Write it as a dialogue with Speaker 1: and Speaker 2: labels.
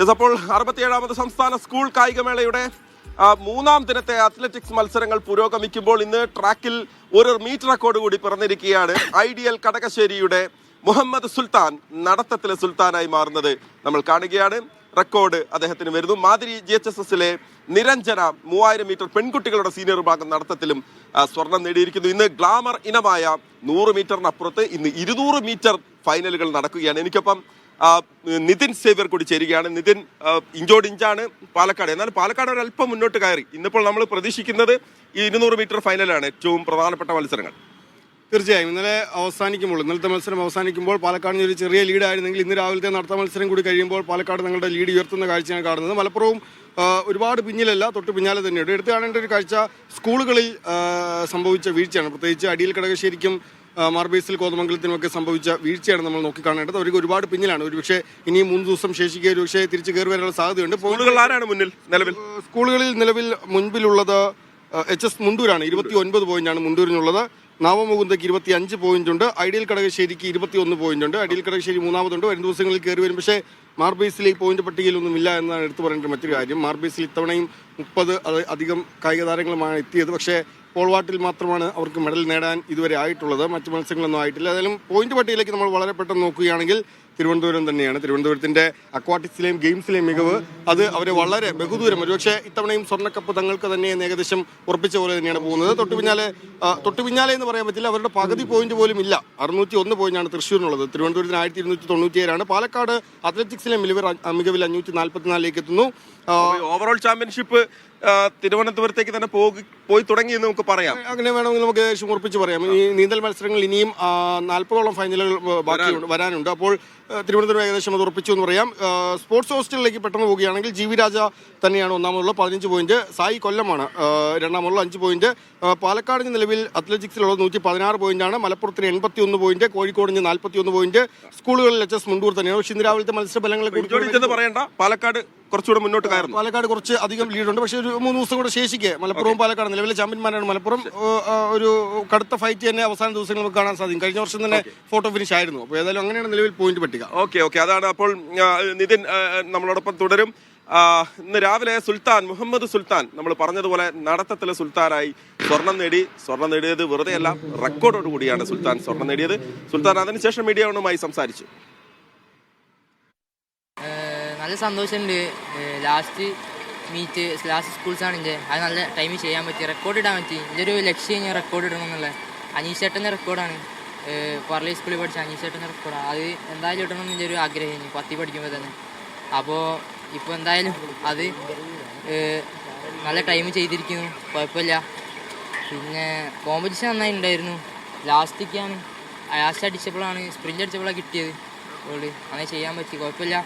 Speaker 1: Yes അപ്പോൾ അറുപത്തിയേഴാമത് സംസ്ഥാന school കായികമേളയുടെ മൂന്നാം ദിനത്തെ അത്ലറ്റിക്സ് മത്സരങ്ങൾ പുരോഗമിക്കുമ്പോൾ ഇന്ന് ട്രാക്കിൽ ഒരു മീറ്റർ റെക്കോർഡ് കൂടി പിറന്നിരിക്കുകയാണ്. ഐഡിയൽ കടകശ്ശേരിയുടെ മുഹമ്മദ് സുൽത്താൻ നടത്തത്തിലെ സുൽത്താനായി മാറുന്നത് നമ്മൾ കാണുകയാണ്. റെക്കോർഡ് അദ്ദേഹത്തിന് വരുന്നു. മാതിരി ജി എച്ച് എസ് എസിലെ നിരഞ്ജന മൂവായിരം മീറ്റർ പെൺകുട്ടികളുടെ സീനിയർ വിഭാഗം നടത്തത്തിലും സ്വർണം നേടിയിരിക്കുന്നു. ഇന്ന് ഗ്ലാമർ ഇനമായ നൂറ് മീറ്ററിനപ്പുറത്ത് ഇന്ന് ഇരുന്നൂറ് മീറ്റർ ഫൈനലുകൾ നടക്കുകയാണ്. എനിക്കൊപ്പം നിതിൻ സേവ്യർ കൂടി ചേരുകയാണ്. നിതിൻ ഇഞ്ചോട് ഇഞ്ചാണ് പാലക്കാട്. എന്നാൽ പാലക്കാട് ഒരു അല്പം മുന്നോട്ട് കയറി. ഇന്നിപ്പോൾ നമ്മൾ പ്രതീക്ഷിക്കുന്നത് ഈ ഇരുന്നൂറ് മീറ്റർ ഫൈനലാണ് ഏറ്റവും പ്രധാനപ്പെട്ട മത്സരങ്ങൾ.
Speaker 2: തീർച്ചയായും. ഇന്നലെ അവസാനിക്കുമ്പോൾ ഇന്നലത്തെ മത്സരം അവസാനിക്കുമ്പോൾ പാലക്കാടിന് ഒരു ചെറിയ ലീഡായിരുന്നെങ്കിൽ ഇന്ന് രാവിലത്തെ നടത്ത മത്സരം കൂടി കഴിയുമ്പോൾ പാലക്കാട് തങ്ങളുടെ ലീഡ് ഉയർത്തുന്ന കാഴ്ചയാണ് കാണുന്നത്. മലപ്പുറവും ഒരുപാട് പിന്നിലല്ല തൊട്ട് പിന്നാലെ തന്നെയുണ്ട്. എടുത്തു കാണേണ്ട ഒരു കാഴ്ച സ്കൂളുകളിൽ സംഭവിച്ച വീഴ്ചയാണ്. പ്രത്യേകിച്ച് അടിയിൽ കടകശ്ശേരിക്കും മാർബേസിൽ കോതമംഗലത്തിനുമൊക്കെ സംഭവിച്ച വീഴ്ചയാണ് നമ്മൾ നോക്കിക്കാണേണ്ടത്. അവർക്ക് ഒരുപാട് പിന്നിലാണ്. ഒരുപക്ഷെ ഇനിയും മൂന്ന് ദിവസം ശേഷിക്കുക ഒരു പക്ഷേ തിരിച്ചു കയറി വരാനുള്ള സാധ്യതയുണ്ട്.
Speaker 1: സ്കൂളുകൾ ആരാണ് മുന്നിൽ നിലവിൽ?
Speaker 2: സ്കൂളുകളിൽ നിലവിൽ മുൻപിലുള്ളത് എച്ച് എസ് മുണ്ടൂരാണ്. ഇരുപത്തി ഒൻപത് പോയിന്റാണ് മുണ്ടൂരിനുള്ളത്. നവമുകുന്ദയ്ക്ക് ഇരുപത്തി അഞ്ച് പോയിന്റ് ഉണ്ട്. ഐഡിയൽ കടകശ്ശേരിക്ക് ഇരുപത്തി ഒന്ന് പോയിന്റ് ഉണ്ട്. ഐഡിയൽ കടകശ്ശേരി മൂന്നാമതുണ്ട്. വരും ദിവസങ്ങളിൽ കയറി വരും. പക്ഷേ മാർബേസിൽ ഈ പോയിന്റ് പട്ടികയിലൊന്നും ഇല്ല എന്നാണ് എടുത്തു പറയേണ്ട മറ്റൊരു കാര്യം. മാർബേസിൽ ഇത്തവണയും മുപ്പത് അധികം കായിക താരങ്ങളുമാണ് എത്തിയത്. പക്ഷേ പോൾവാട്ടിൽ മാത്രമാണ് അവർക്ക് മെഡൽ നേടാൻ ഇതുവരെ ആയിട്ടുള്ളത്. മറ്റ് മത്സരങ്ങളൊന്നും ആയിട്ടില്ല. ഏതായാലും പോയിന്റ് പട്ടികയിലേക്ക് നമ്മൾ വളരെ പെട്ടെന്ന് നോക്കുകയാണെങ്കിൽ തിരുവനന്തപുരം തന്നെയാണ്. തിരുവനന്തപുരത്തിന്റെ അക്വാട്ടിക്സിലെയും ഗെയിംസിലെയും മികവ് അത് അവരെ വളരെ ബഹുദൂരം. ഒരുപക്ഷെ ഇത്തവണയും സ്വർണക്കപ്പ് തങ്ങൾക്ക് തന്നെ ഏകദേശം ഉറപ്പിച്ച പോലെ തന്നെയാണ് പോകുന്നത്. തൊട്ടു പിന്നാലെ തൊട്ടു പിന്നാലെ എന്ന് പറയാൻ പറ്റില്ല അവരുടെ പകുതി പോയിന്റ് പോലും ഇല്ല. അറുന്നൂറ്റി ഒന്ന് പോയിന്റാണ് തൃശ്ശൂരിനുള്ളത്. തിരുവനന്തപുരത്തിന് ആയിരത്തി ഇരുന്നൂറ്റി തൊണ്ണൂറ്റിയേഴാണ് പാലക്കാട് അത്ലറ്റിക്സിലെ മികവ് മികവിൽ അഞ്ഞൂറ്റി നാൽപ്പത്തിനാലിലേക്ക് എത്തുന്നു
Speaker 1: ഓവറോൾ ചാമ്പ്യൻഷിപ്പ് തിരുവനന്തപുരത്തേക്ക് തന്നെ പോയി പോയി തുടങ്ങി എന്ന് നമുക്ക് പറയാം.
Speaker 2: അങ്ങനെ വേണമെങ്കിൽ നമുക്ക് ഏകദേശം ഉറപ്പിച്ച് പറയാം. ഈ നീന്തൽ മത്സരങ്ങൾ ഇനിയും നാൽപ്പതോളം ഫൈനലുകൾ ബാക്കിയുണ്ട് വരാനുണ്ട്. അപ്പോൾ തിരുവനന്തപുരം ഏകദേശം അത് ഉറപ്പിച്ചു എന്ന് പറയാം. സ്പോർട്സ് ഹോസ്റ്റലിലേക്ക് പെട്ടെന്ന് പോവുകയാണെങ്കിൽ ജി വി രാജ തന്നെയാണ് ഒന്നാമതുള്ള പതിനഞ്ച് പോയിന്റ്. സായി കൊല്ലമാണ് രണ്ടാമതുള്ള അഞ്ച് പോയിന്റ്. പാലക്കാട് പാലക്കാടിന് നിലവിൽ അത്ലറ്റിക്സിലുള്ളത് നൂറ്റി പതിനാറ് പോയിന്റാണ്. മലപ്പുറത്തിന് എൺപത്തി ഒന്ന് പോയിന്റ് കോഴിക്കോടിന് നാൽപ്പത്തി ഒന്ന് പോയിന്റ്. സ്കൂളുകളിൽ എച്ച് എസ് മുണ്ടൂർ തന്നെയാണ്. പക്ഷേ ഇന്ന് രാവിലത്തെ മത്സരഫലങ്ങളെ കുറിച്ച്
Speaker 1: പറയണ്ട. പാലക്കാട് കുറച്ചുകൂടെ മുന്നോട്ട് കയറുന്നു.
Speaker 2: പാലക്കാട് കുറച്ച് അധികം ലീഡുണ്ട് പക്ഷേ ഒരു മൂന്ന് ദിവസം കൂടെ ശേഷിക്കെ മലപ്പുറവും പാലക്കാട് നിലവിലെ ചാമ്പ്യന്മാരാണ്. മലപ്പുറം ഒരു കടുത്ത ഫൈറ്റ് തന്നെ അവസാന ദിവസങ്ങൾ നമുക്ക് കാണാൻ സാധിക്കും. കഴിഞ്ഞ വർഷം തന്നെ ഫോട്ടോ ഫിനിഷ് ആയിരുന്നു. അപ്പോൾ ഏതായാലും അങ്ങനെയാണ് നിലവിൽ പോയിന്റ് പട്ടിക.
Speaker 1: Okay okay. അതാണ് അപ്പോൾ നിതിൻ നമ്മളോടൊപ്പം തുടരും. ഇന്ന് രാവിലെ സുൽത്താൻ മുഹമ്മദ് സുൽത്താൻ നമ്മൾ പറഞ്ഞതുപോലെ നടത്തത്തിലെ സുൽത്താനായി സ്വർണം നേടി സ്വർണം നേടിയത് വെറുതെയല്ല റെക്കോർഡോട് കൂടിയാണ് സുൽത്താൻ സ്വർണം നേടിയത്. സുൽത്താൻ അതിനുശേഷം മീഡിയകളുമായി സംസാരിച്ചു.
Speaker 3: നല്ല സന്തോഷമുണ്ട്. ലാസ്റ്റ് മീറ്റ് ലാസ്റ്റ് സ്കൂൾസ് ആണ് എന്റെ. അത് നല്ല ടൈമിൽ ചെയ്യാൻ പറ്റി. റെക്കോർഡ് ഇടാൻ പറ്റി. ഒരു ലക്ഷ്യം ഞാൻ റെക്കോർഡ് ഇടണം എന്നുള്ളത്. അനീഷേട്ടന്റെ റെക്കോർഡാണ് പറളി സ്കൂളിൽ പഠിച്ച അനീഷേട്ടന്റെ റെക്കോർഡാണ് അത് എന്തായാലും ഇടണം എന്റെ ഒരു ആഗ്രഹം പത്തി പഠിക്കുമ്പോൾ തന്നെ. അപ്പോൾ ഇപ്പോൾ എന്തായാലും അത് നല്ല ടൈം ചെയ്തിരിക്കുന്നു. കുഴപ്പമില്ല. പിന്നെ കോമ്പറ്റീഷൻ നന്നായി ഉണ്ടായിരുന്നു. ലാസ്റ്റിക്കാണ് ലാസ്റ്റ് അടിച്ചപ്പോഴാണ് സ്പ്രിന്റ് അടിച്ചപ്പോഴാണ് കിട്ടിയത്. ഗോൾഡ് അങ്ങനെ ചെയ്യാൻ പറ്റി. കുഴപ്പമില്ല.